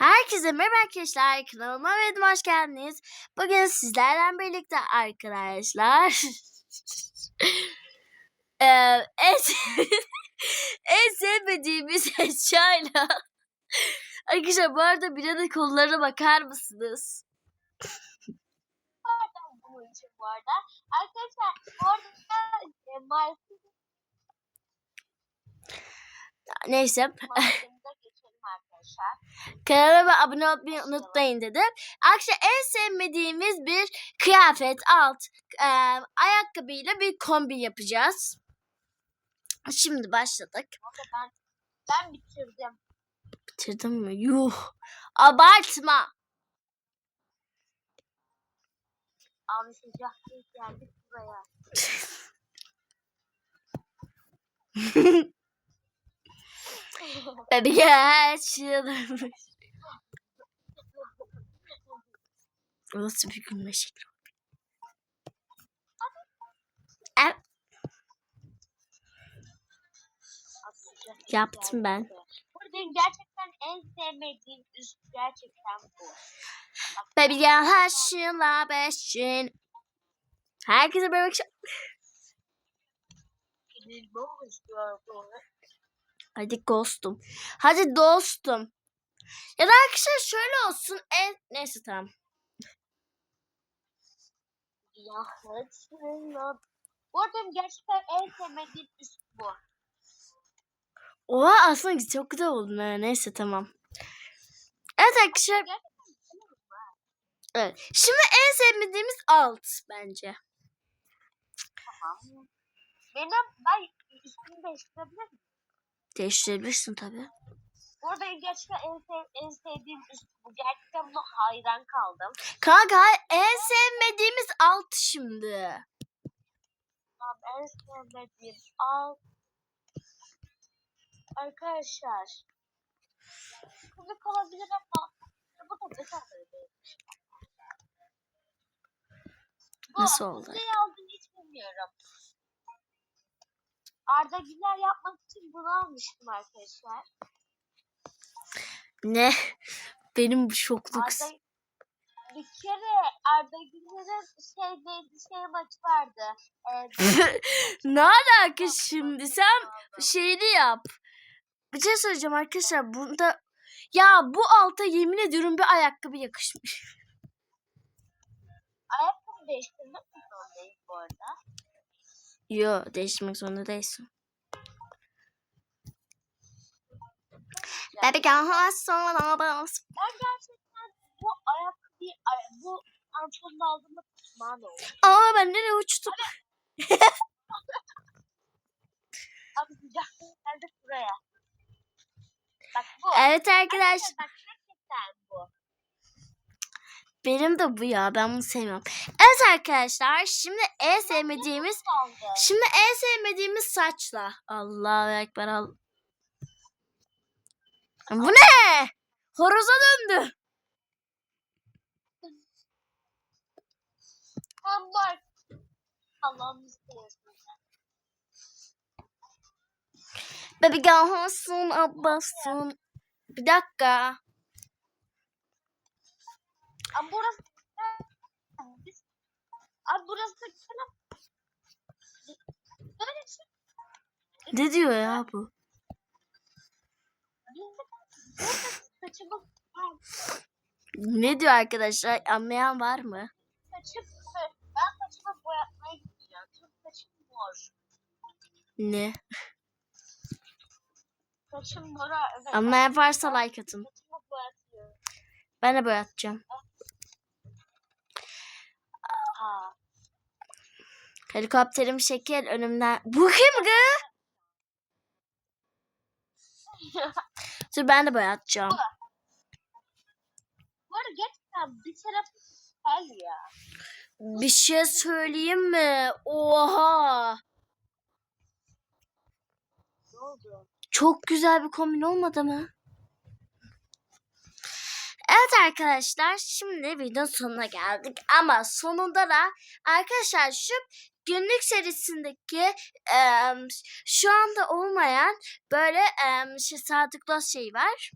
Herkese merhaba arkadaşlar. Kanalıma ve hoş geldiniz. Bugün sizlerle birlikte arkadaşlar. Eee, en, en sevmediğimiz eşyayla. arkadaşlar bu arada de kollarına bakar mısınız? Pardon bunun için bu arada. Arkadaşlar bu arada e, Neyse. Kanalıma abone olmayı unutmayın dedim. Arkadaşlar en sevmediğimiz bir kıyafet alt eee ayakkabıyla bir kombi yapacağız. Şimdi başladık. Ben ben bitirdim. Bitirdin mi? Yuh. Abartma. Değil geldik buraya. Yaşlanmış. O Nasıl bir gülme şekli? Yaptım ben. benim gerçekten en sevmediğim üst gerçekten bu. Baby yaşlanmışsın. Herkese böyle bakış. Benim bu istiyor bu. Hadi ghostum. Hadi dostum. Ya da arkadaşlar şöyle olsun. En... Neyse tamam. Ya hırsına. Bu arada gerçekten en sevmediğim üst bu. Oha aslında çok güzel oldu. Neyse tamam. Evet arkadaşlar. Evet. Şimdi en sevmediğimiz alt bence. Tamam. Benim ben üstümü değiştirebilir miyim? Değiştirebilirsin tabii. Bu arada gerçekten en, sev, en sevdiğim üst bu. Gerçekten buna hayran kaldım. Kanka en sevmediğimiz alt şimdi. Tamam en sevmediğim al. Arkadaşlar. Komik olabilir ama bu da ne kadar değil. Bu Nasıl oldu? Ne aldığını hiç bilmiyorum. Arda Güler yapmak için bunu almıştım arkadaşlar. Ne? Benim bu şokluk. Arda bir kere Arda Güler'in şey neydi şey maçı vardı. Ee, ne alaka şimdi? Sen şeyini yap. Bir şey söyleyeceğim arkadaşlar. Bunda ya bu alta yemin ediyorum bir ayakkabı yakışmış. ayakkabı değiştirmek mi bu arada? Yo değiştirmek zorunda değilsin. Baby girl sonra bas. Ben gerçekten bu ayakkabıyı, ay- bu pantolonu aldığımda pişman oldum. Aa ben nereye uçtum? Abi sıcaklık geldik buraya. Bak bu. Evet arkadaşlar. Bak gerçekten. Benim de bu ya. Ben bunu sevmiyorum. Evet arkadaşlar. Şimdi en sevmediğimiz? Şimdi en sevmediğimiz saçla. Allahu Ekber al. Bu ne? Horoza döndü. Tam var. Allah'ım. Baby girl olsun abbasın. Bir dakika. Abi burası Abi burası şey Ne diyor ya bu? Ne diyor arkadaşlar? Anlayan var mı? saçım ben saçımı boyatmaya gideceğim. Çünkü saçım mor. Ne? Saçım mora evet. Anlayan varsa like atın. Ben de boyatacağım. Aa. Helikopterim şekil önümden. Bu kim gı? Dur ben de boyatacağım. Bu arada gerçekten bir ya. Şey söyleyeyim mi? Oha. Ne oldu? Çok güzel bir kombin olmadı mı? Evet arkadaşlar şimdi videonun sonuna geldik ama sonunda da arkadaşlar şu günlük serisindeki em, şu anda olmayan böyle em, şey Sadık Dost şeyi var.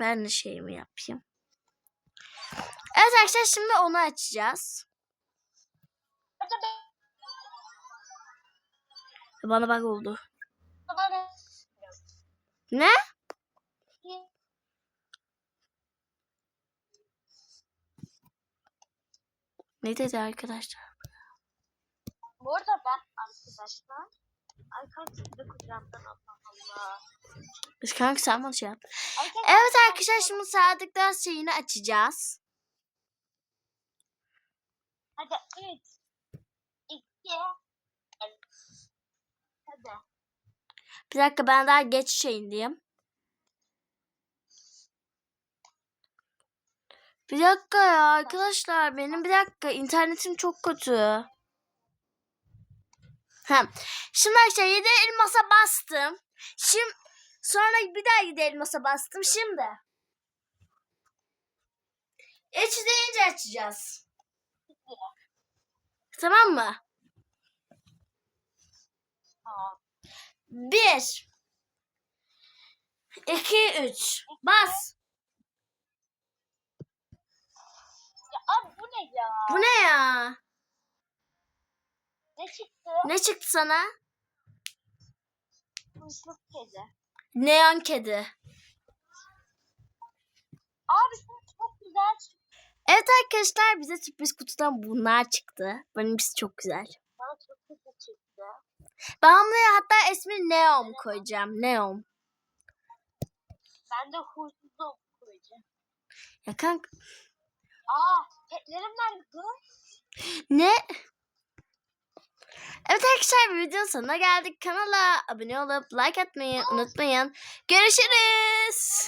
Ben de şeyimi yapayım. Evet arkadaşlar şimdi onu açacağız. Bana bak oldu. Ne? Ne dedi arkadaşlar? Bu arada ben arkadaşlar arkadaşlar kucağımdan Allah Allah. Biz kanka sen bana şey yap. Evet arkadaşlar şimdi sadıklar şeyini açacağız. Hadi 3 2 Hadi. Bir dakika ben daha geç şeyindeyim. Bir dakika ya arkadaşlar benim bir dakika internetim çok kötü. Ha. Şimdi arkadaşlar 7 elmasa bastım. Şimdi sonra bir daha 7 elmasa bastım şimdi. Eç deyince açacağız. Tamam mı? 1 2 3 Bas. Abi bu ne ya? Bu ne ya? Ne çıktı? Ne çıktı sana? Kuşluk kedi. Neon kedi. Abi sen çok güzel çıktı. Evet arkadaşlar bize sürpriz kutudan bunlar çıktı. Benimkisi çok güzel. Bana çok kötü çıktı. Ben buraya hatta ismini Neon koyacağım. Neon. Ben de huysuzum koyacağım. Ya kanka Aa ne? Evet arkadaşlar videonun sonuna geldik. Kanala abone olup like atmayı unutmayın. Görüşürüz.